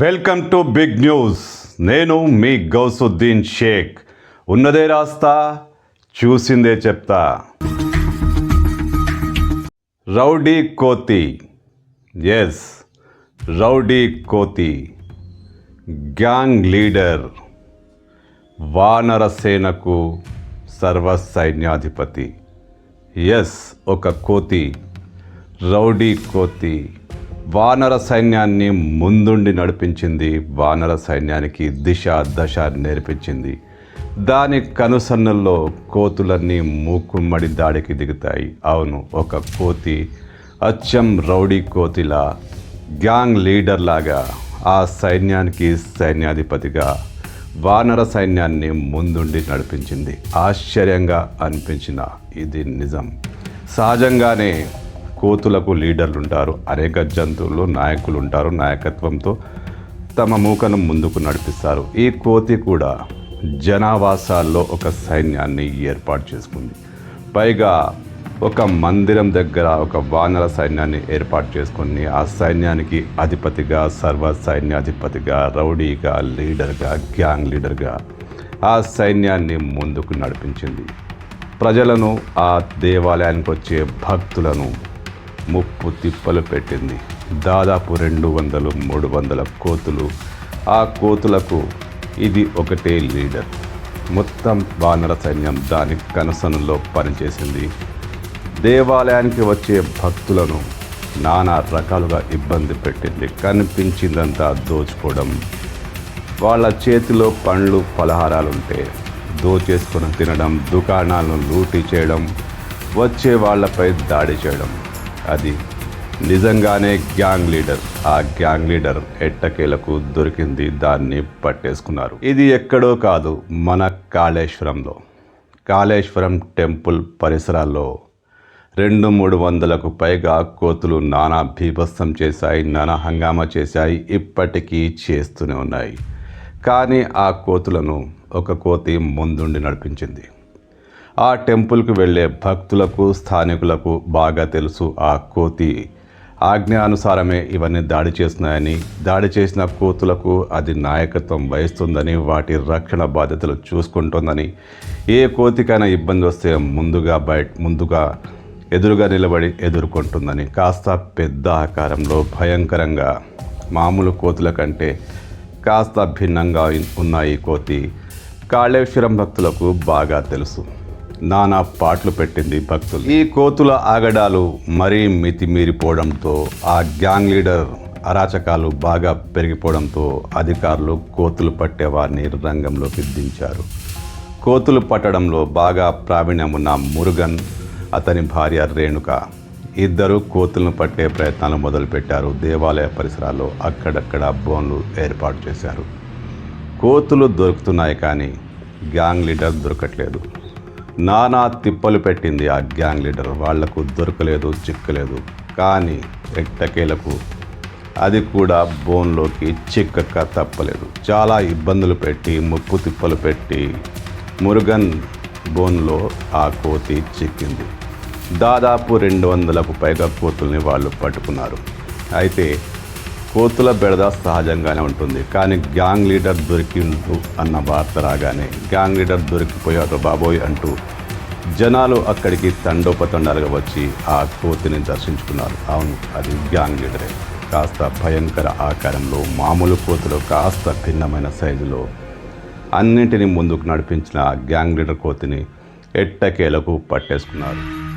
Welcome to big news. నేను మీ గౌసుద్దీన్ షేక్. ఉన్నదే రాస్తా చూసిందే చెప్తా. రౌడీ కోతి. ఎస్ రౌడీ కోతి. గ్యాంగ్ లీడర్ వానర సేనకు సర్వ సైన్యాధిపతి ఎస్ ఒక కోతి. రౌడీ కోతి. వానర సైన్యాన్ని ముందుండి నడిపించింది. వానర సైన్యానికి దిశ దశ నేర్పించింది. దాని కనుసన్నల్లో కోతులన్నీ మూకుమ్మడి దాడికి దిగుతాయి. అవును ఒక కోతి అచ్చం రౌడీ కోతిలా గ్యాంగ్ లీడర్ లాగా ఆ సైన్యానికి సైన్యాధిపతిగా వానర సైన్యాన్ని ముందుండి నడిపించింది. ఆశ్చర్యంగా అనిపించిన ఇది నిజం. సహజంగానే కోతులకు లీడర్లు ఉంటారు అనేక జంతువులు నాయకులు ఉంటారు నాయకత్వంతో తమ మూకను ముందుకు నడిపిస్తారు. ఈ కోతి కూడా జనావాసాల్లో ఒక సైన్యాన్ని ఏర్పాటు చేసుకుంది. పైగా ఒక మందిరం దగ్గర ఒక వానర సైన్యాన్ని ఏర్పాటు చేసుకుని ఆ సైన్యానికి అధిపతిగా సర్వ సైన్యాధిపతిగా రౌడీగా లీడర్గా గ్యాంగ్ లీడర్గా ఆ సైన్యాన్ని ముందుకు నడిపించింది. ప్రజలను ఆ దేవాలయానికి వచ్చే భక్తులను ముప్పు తిప్పలు పెట్టింది. దాదాపు రెండు వందలు మూడు వందల కోతులు. ఆ కోతులకు ఇది ఒకటే లీడర్. మొత్తం వానర సైన్యం దాని కనసనలో పనిచేసింది. దేవాలయానికి వచ్చే భక్తులను నానా రకాలుగా ఇబ్బంది పెట్టింది. కనిపించిందంతా దోచుకోవడం. వాళ్ళ చేతిలో పండ్లు పలహారాలు ఉంటే దోచేసుకొని తినడం దుకాణాలను లూటీ చేయడం వచ్చే వాళ్ళపై దాడి చేయడం. అది. నిజంగానే గ్యాంగ్ లీడర్. ఆ గ్యాంగ్ లీడర్ ఎట్టకేలకు దొరికింది దాన్ని పట్టేసుకున్నారు. ఇది ఎక్కడో కాదు మన కాళేశ్వరంలో. కాళేశ్వరం టెంపుల్ పరిసరాల్లో రెండు మూడు వందలకు పైగా కోతులు నానా భీభత్సం చేశాయి నానా హంగామా చేశాయి ఇప్పటికీ చేస్తూనే ఉన్నాయి. కానీ ఆ కోతులను ఒక కోతి ముందుండి నడిపించింది. ఆ టెంపుల్కి వెళ్ళే భక్తులకు స్థానికులకు బాగా తెలుసు ఆ కోతి. ఆజ్ఞానుసారమే ఇవన్నీ దాడి చేస్తున్నాయని దాడి చేసిన కోతులకు అది నాయకత్వం వహిస్తుందని వాటి రక్షణ బాధ్యతలు చూసుకుంటుందని. ఏ కోతికైనా ఇబ్బంది వస్తే ముందుగా బయట ముందుగా ఎదురుగా నిలబడి ఎదుర్కొంటుందని. కాస్త పెద్ద ఆకారంలో భయంకరంగా. మామూలు కోతుల కంటే కాస్త భిన్నంగా ఉన్న ఈ కోతి. కాళేశ్వరం భక్తులకు బాగా తెలుసు. నానా పాటలు పెట్టింది భక్తులు ఈ కోతుల ఆగడాలు మరీ మితిమీరిపోవడంతో ఆ గ్యాంగ్ లీడర్ అరాచకాలు బాగా పెరిగిపోవడంతో అధికారులు కోతులు పట్టేవారిని రంగంలోకి దించారు. కోతులు పట్టడంలో బాగా ప్రావీణ్యం ఉన్న మురుగన్ అతని భార్య రేణుక ఇద్దరు కోతులను పట్టే ప్రయత్నాలు మొదలుపెట్టారు. దేవాలయ పరిసరాల్లో అక్కడక్కడ బోన్లు ఏర్పాటు చేశారు. కోతులు దొరుకుతున్నాయి కానీ గ్యాంగ్ లీడర్ దొరకట్లేదు. నానా తిప్పలు పెట్టింది ఆ గ్యాంగ్ లీడర్. వాళ్ళకు దొరకలేదు చిక్కలేదు. కానీ ఎట్టకేలకు అది కూడా బోన్లోకి చిక్కక తప్పలేదు. చాలా ఇబ్బందులు పెట్టి ముప్పు తిప్పలు పెట్టి మురుగన్ బోన్లో ఆ కోతి చిక్కింది. దాదాపు రెండు వందలకు పైగా కోతుల్ని వాళ్ళు పట్టుకున్నారు. అయితే కోతుల బెడద సహజంగానే ఉంటుంది. కానీ గ్యాంగ్ లీడర్ దొరికిండు అన్న వార్త రాగానే గ్యాంగ్ లీడర్ దొరికిపోయాడు బాబోయ్ అంటూ జనాలు అక్కడికి తండోపతండాలుగా వచ్చి ఆ కోతిని దర్శించుకున్నారు. అవును అది గ్యాంగ్ లీడరే. కాస్త భయంకర ఆకారంలో మామూలు కోతులు కాస్త భిన్నమైన సైజులో అన్నింటినీ ముందుకు నడిపించిన ఆ గ్యాంగ్ లీడర్ కోతిని ఎట్టకేలకు పట్టేసుకున్నారు.